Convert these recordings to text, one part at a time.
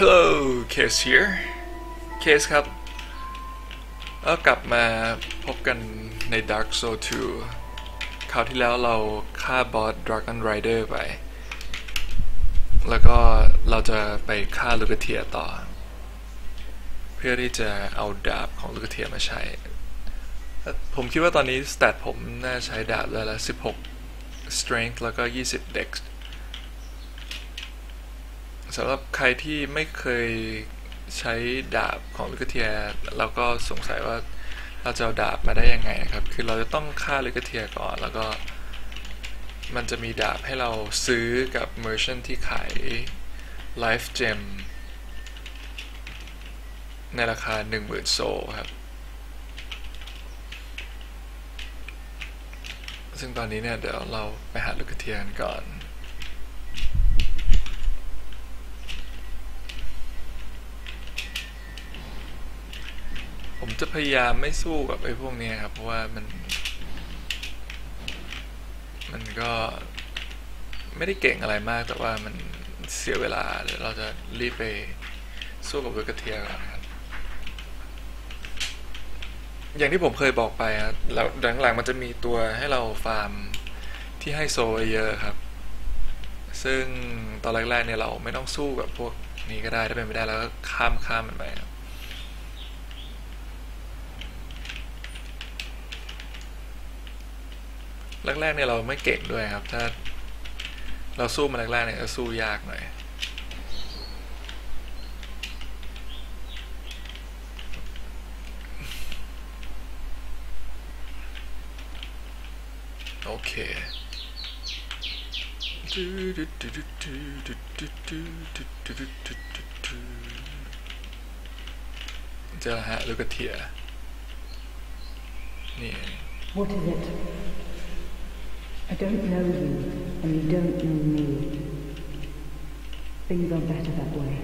Hello Case here Case ครับก็กลับมาพบกันใน Dark Soul 2 คราวที่แล้วเราฆ่าบอส Dragon Rider ไป แล้วก็เราจะไปฆ่าลูกเทียต่อ เพื่อที่จะเอาดาบของลูกเทียมาใช้ ผมคิดว่าตอนนี้ส t ต t ผมน่าใช้ดาบได้แล้ว16 strength แล้วก็ 20 dex สำหรับใครที่ไม่เคยใช้ดาบของลิกเทียเราก็สงสัยว่าเราจะเอาดาบมาได้ยังไงนะครับ คือเราจะต้องฆ่าลิกเทียก่อนแล้วก็ มันจะมีดาบให้เราซื้อกับเมอร์ชันที่ขาย Life Gem ในราคา 10,000 โซลครับ ซึ่งตอนนี้เนี่ย เดี๋ยวเราไปหาลูกเทียนก่อน จะพยายามไม่สู้กับไอ้พวกนี้ครับ เพราะว่ามัน มันก็ไม่ได้เก่งอะไรมาก แต่ว่ามันเสียเวลาเดี๋ยวเราจะรีบไปสู้กับลูกเทียก่อนครับ อย่างที่ผมเคยบอกไปครับแล้วหลังๆมันจะมีตัวให้เราฟาร์มที่ให้โซเยอะครับ ซึ่งตอนแรกๆเนี่ยเราไม่ต้องสู้กับพวกนี้ก็ได้ถ้าเป็นไม่ได้แล้วก็ข้ามข้ามมันไปครับ แรกๆเนี่ยเราไม่เก่งด้วยครับ ถ้าเราสู้มาแรกๆเนี่ยจะสู้ยากหน่อยโอเคเจอแล้วฮะลูกกระเทียนี่ What is it? I don't know you, and you don't know me. Things are better that way.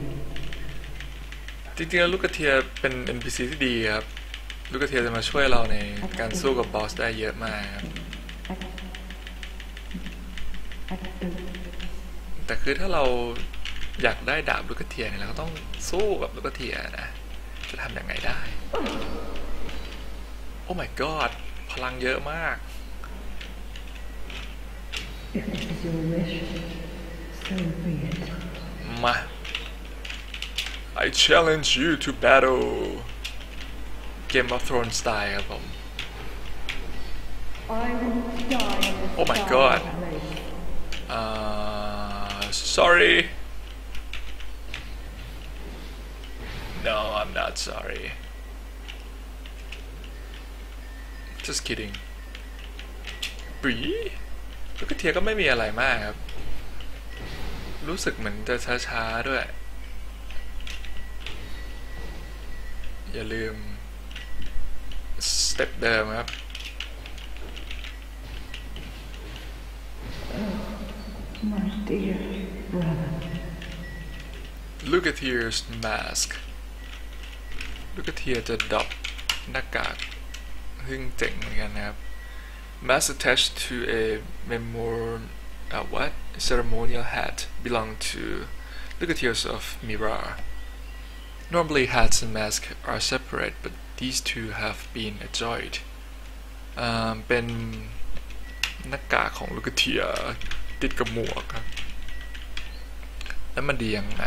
จริงๆแล้วลูกกระเทียเป็น NPC ที่ดีครับ ลูกกระเทียจะมาช่วยเราในการสู้กับบอสได้เยอะมากครับ I, I don't. แต่คือถ้าเราอยากได้ดาบลูกกระเทียเนี่ยเราก็ต้องสู้กับลูกกระเทียนะ จะทำยังไงได้ โอ้ my god พลังเยอะมาก If it is your wish, so be it. I challenge you to battle Game of Thrones style. Oh my god. Uh, sorry. No, I'm not sorry. Just kidding. Bree? ลูกกระเทียก็ไม่มีอะไรมากครับ รู้สึกเหมือนจะช้าๆด้วย อย่าลืมสเต็ปเดิมครับ My dear brother. Look at here's mask Look at here จะดรอปหน้ากากซึ่งเจ๋งเหมือนกันนะครับ Mask attached to a memor uh, what ceremonial hat belong to Look at here's of Mirar Normally hats and masks are separate but these two have been adjoined อ่าเป็นหน้ากากของลูกเทียติดกับหมวกครับ แล้วมันดียังไง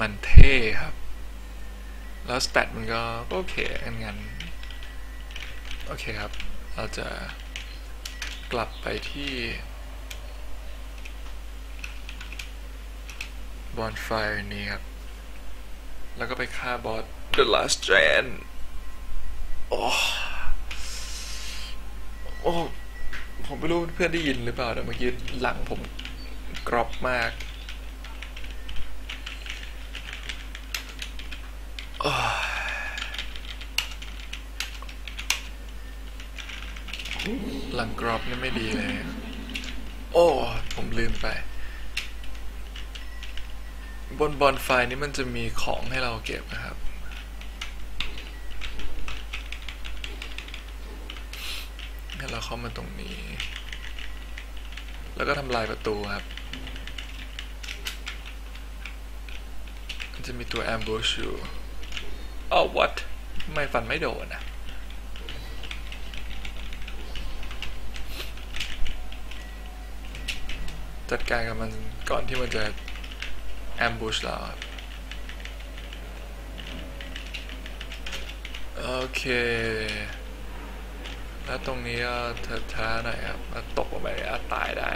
มันเท่ครับ แล้วสเตตมันก็ก็โอเคงั้นงั้น โอเคครับ เราจะกลับไปที่บอนไฟนี้ครับ แล้วก็ไปฆ่าบอส The Last Giant โอ้โอ้ผมไม่รู้เพื่อนได้ยินหรือเปล่าแต่เมื่อกี้หลังผมกรอบมากโอ้ย หลังกรอบนี่ไม่ดีเลย โอ้ ผมลืมไป บนบอลไฟนี้มันจะมีของให้เราเก็บนะครับ ให้เราเข้ามาตรงนี้ แล้วก็ทำลายประตูครับจะมีตัว ambush อยู่อ้าว what ไม่ฟันไม่โดนอะ จัดการกับมันก่อนที่มันจะ ambush เราครับโอเค แล้วตรงนี้ก็ท้าๆหน่อยครับมาตกลงไปอาจตายได้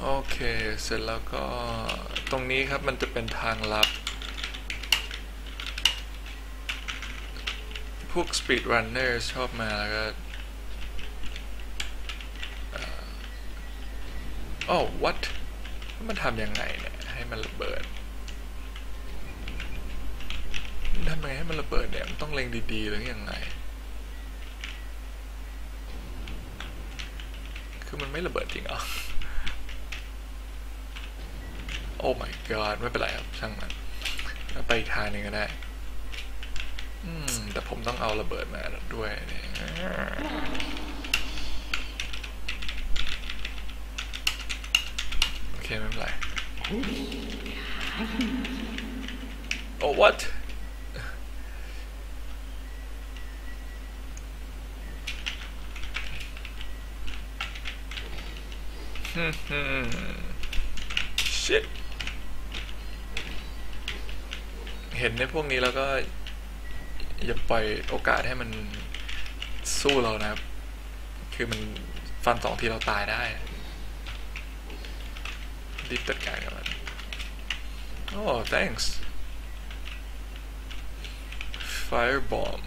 โอเค เสร็จแล้วก็ตรงนี้ครับมันจะเป็นทางลับ วก speed runner ชอบมาแล้วก็โอ้ what มันทำยังไงเนี่ย ให้มันระเบิดมันทำยังไงให้มันระเบิดเนี่ย มันต้องเล็งดีๆ หรือยังไง คือมันไม่ระเบิดจริงหรอโอ้ my god ไม่เป็นไรครับ ช่างมัน ไปทางหนึงก็ได้ อืม แต่ผมต้องเอาระเบิดมาด้วยเนี่ยโอเค ไม่เป็นไร โอ้ what ฮึมฮึม shit เห็นในพวกนี้แล้วก็ อย่าปล่อยโอกาสให้มันสู้เรานะครับ คือมันฟันสองทีเราตายได้ รีบจัดการกับมันโอ้ thanks firebomb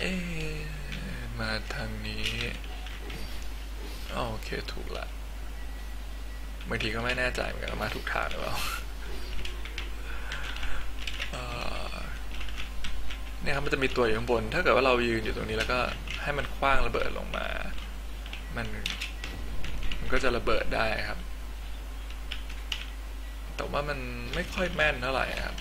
เอ๊ะมาทางนี้อ๋อโอเค ถูกละบางทีก็ไม่แน่ใจเหมือนกันมาถูกทางหรือเปล่าเนี่ยครับมันจะมีตัวอยู่ข้างบน ถ้าเกิดว่าเรายืนอยู่ตรงนี้แล้วก็ให้มันคว้างระเบิดลงมา มันมันก็จะระเบิดได้ครับ แต่ว่ามันไม่ค่อยแม่นเท่าไหร่ครับ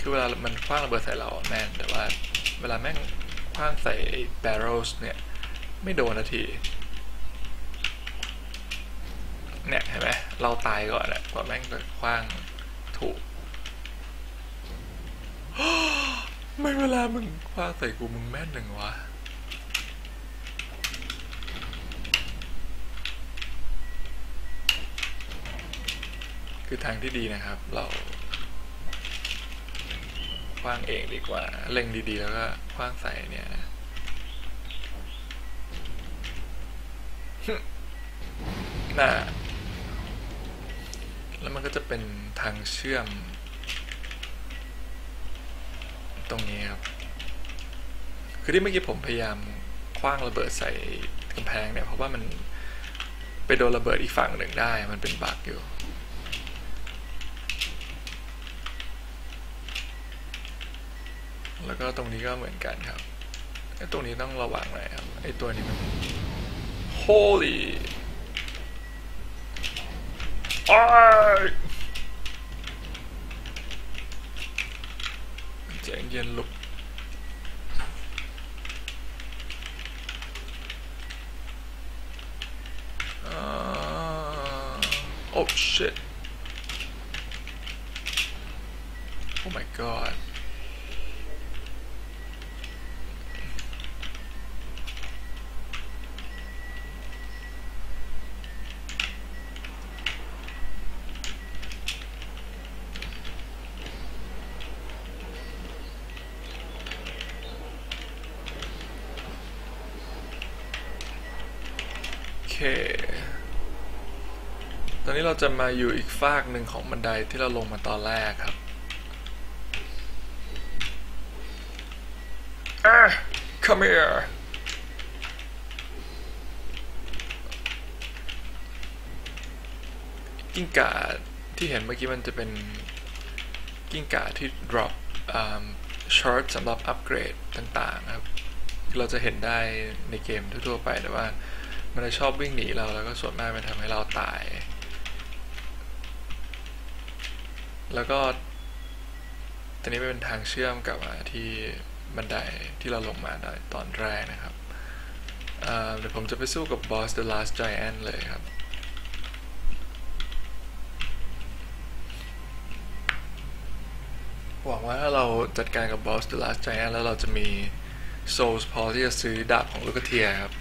คือเวลามันคว้างระเบิดใส่เราแม่นแต่ว่าเวลาแม่งคว้างใส่ barrels เนี่ย ไม่โดนนาที เนี่ยเห็นไหมเราตายก่อนแหละกว่าแม่งจะคว้างถูก ไม่เวลามึงคว้างใส่กูมึงแม่นหนึ่งวะคือทางที่ดีนะครับ เราคว้างเองดีกว่า เล็งดีๆ แล้วก็คว้างใส่เนี่ย นะน่ะแล้วมันก็จะเป็นทางเชื่อม ตรงนี้ครับ คือที่เมื่อกี้ผมพยายามคว้างระเบิดใส่กำแพงเนี่ย เพราะว่ามันไปโดนระเบิดอีกฝั่งหนึ่งได้ มันเป็นบักอยู่แล้วก็ตรงนี้ก็เหมือนกันครับไอ้ตรงนี้ต้องระวังหน่อยครับ ไอ้ตัวนี้มัน holy อ้ายใจเย็นลุกอ่า oh shit oh my god เค ตอนนี้เราจะมาอยู่อีกฟากหนึ่งของบันไดที่เราลงมาตอนแรกครับอ่ come here กิ้งก่าที่เห็นเมื่อกี้มันจะเป็นกิ้งก่าที่ drop ช็อตสำหรับอัปเกรดต่างๆครับ เราจะเห็นได้ในเกมทั่วๆไปแต่ว่า มันจะชอบวิ่งหนีเราแล้วก็ส่วนมากมันทำให้เราตาย แล้วก็ตอนนี้เป็นทางเชื่อมกลับมาที่บันไดที่เราลงมาได้ตอนแรกนะครับเอ่อเดี๋ยวผมจะไปสู้กับบอส The Last Giant เลยครับหวังว่าถ้าเราจัดการกับบอส The Last Giant แล้วเราจะมี Souls พอที่จะซื้อดาบของลูกเทียครับ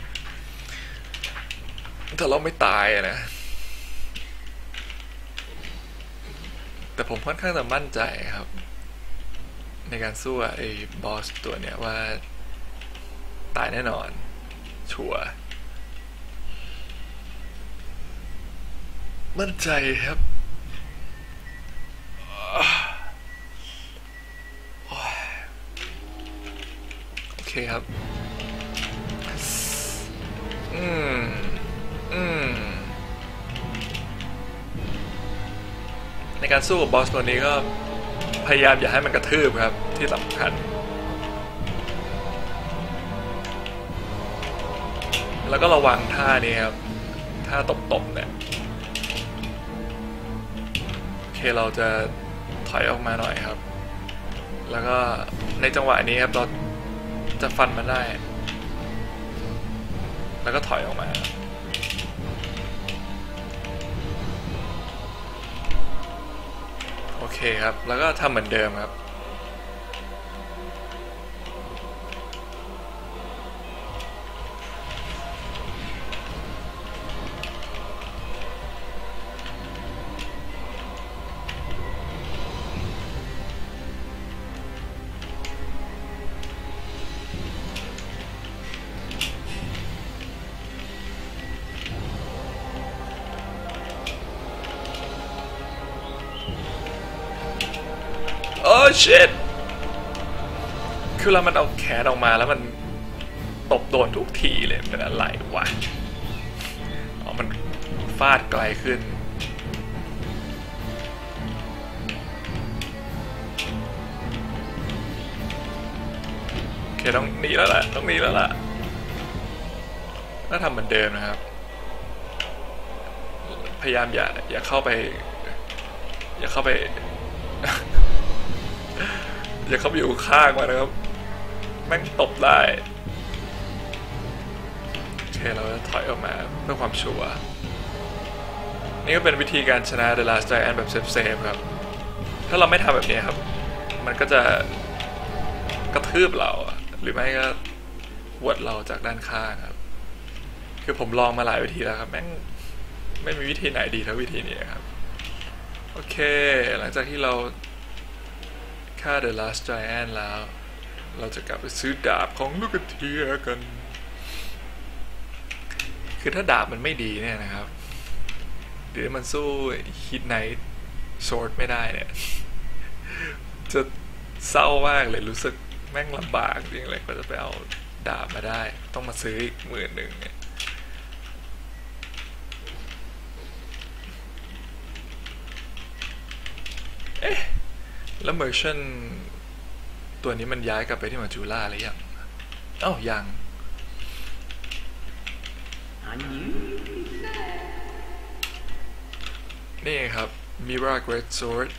ถ้าเราไม่ตายนะ แต่ผมค่อนข้างจะมั่นใจครับ ในการสู้ไอ้บอสตัวเนี้ยว่า ตายแน่นอน ชัวร์มั่นใจครับโอเคครับ ในการสู้กับบอสตัวนี้ก็พยายามอย่าให้มันกระทืบครับที่สำคัญ แล้วก็ระวังท่านี้ครับ ท่าตบๆเนี่ย โอเคเราจะถอยออกมาหน่อยครับ แล้วก็ในจังหวะนี้ครับเราจะฟันมันได้ แล้วก็ถอยออกมาโอ เคครับ แล้วก็ทำเหมือนเดิมครับ ชิตคือเรามันเอาแขนออกมาแล้วมันตบโดนทุกทีเลยเป็นอะไรวะอ๋อมันฟาดไกลขึ้น โอเคต้องหนีแล้วล่ะ ต้องหนีแล้วล่ะก็ทำเหมือนเดิมนะครับ พยายามอย่าอย่าเข้าไป อย่าเข้าไป อย่าเข้าไปอยู่ข้างมันะครับ แม่งตบได้โอเคเราจะถอยออกมาเพื่อความชัวร์นี่ก็เป็นวิธีการชนะ The Last Giant แบบเซฟๆครับ ถ้าเราไม่ทำแบบนี้ครับ มันก็จะกระทืบเรา หรือไม่ก็หวดเราจากด้านข้างครับ คือผมลองมาหลายวิธีแล้วครับ แม่งไม่มีวิธีไหนดีเท่าวิธีนี้ครับ โอเค หลังจากที่เรา ฆ่า The Last Giant แล้ว เราจะกลับไปซื้อดาบของลูกเทียกัน คือถ้าดาบมันไม่ดีเนี่ยนะครับหรือมันสู้ฮิตไนท์โซดไม่ได้เนี่ย จะเศร้ามากเลยรู้สึกแม่งลำบากจริงเลยก็จะไปเอาดาบมาได้ ต้องมาซื้ออีกหมื่นหนึ่งเนี่ย แล้วเมอร์ชันตัวนี้มันย้ายกลับไปที่มาจูล่าหรือยังเอ้ายัง นี่ครับ Mira Great Sword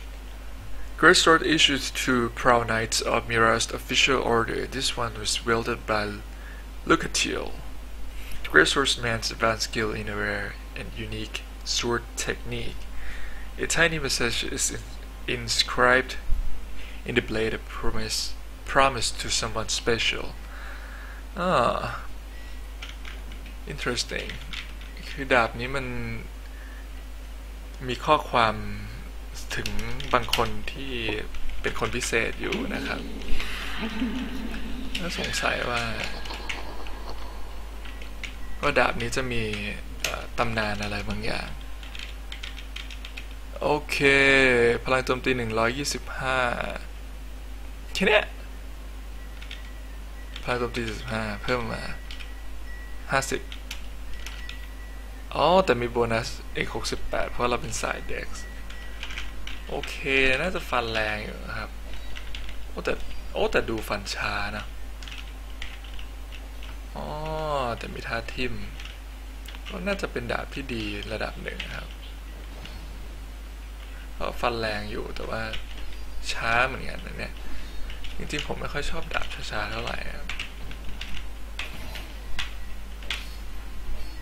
Great Sword issued to Proud Knights of Mira's official order. This one was wielded by Lucatiel. The Great Swordsman's advanced skill in a rare and unique sword technique. A tiny message is in- inscribed in the blade a promise promise to someone special. Ah, interesting. คือดาบนี้มันมีข้อความถึงบางคนที่เป็นคนพิเศษอยู่นะครับแล้วสงสัยว่าว่าดาบนี้จะมีตำนานอะไรบางอย่าง โอเค พลังโจมตี 125 แค่เนี้ยพลังโจมตี45 เพิ่มมา 50 อ๋อ แต่มีโบนัสอีก68 เพราะเราเป็นสายเด็กโอเค น่าจะฟันแรงอยู่นะครับ โอ้แต่ โอ้แต่ดูฟันช้านะ อ๋อ แต่มีท่าทิมก็น่าจะเป็นดาบที่ดีระดับหนึ่งนะครับเพราะฟันแรงอยู่แต่ว่าช้าเหมือนกันนะเนี่ย จริงๆผมไม่ค่อยชอบดาบช้าๆเท่าไหร่ครับ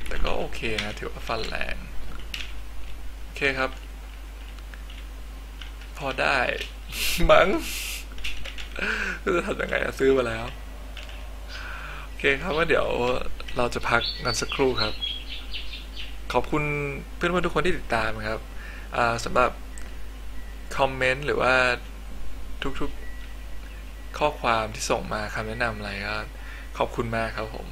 แต่ก็โอเคนะถือว่าฟันแรงโอเคครับ พอได้ มั้งจะทำยังไงอะซื้อมาแล้ว โอเคครับว่าเดี๋ยวเราจะพักกันสักครู่ครับ ขอบคุณเพื่อนๆทุกคนที่ติดตามครับสำหรับคอมเมนต์หรือว่าทุกๆ ข้อความที่ส่งมาคำแนะนำอะไรก็ขอบคุณมากครับผม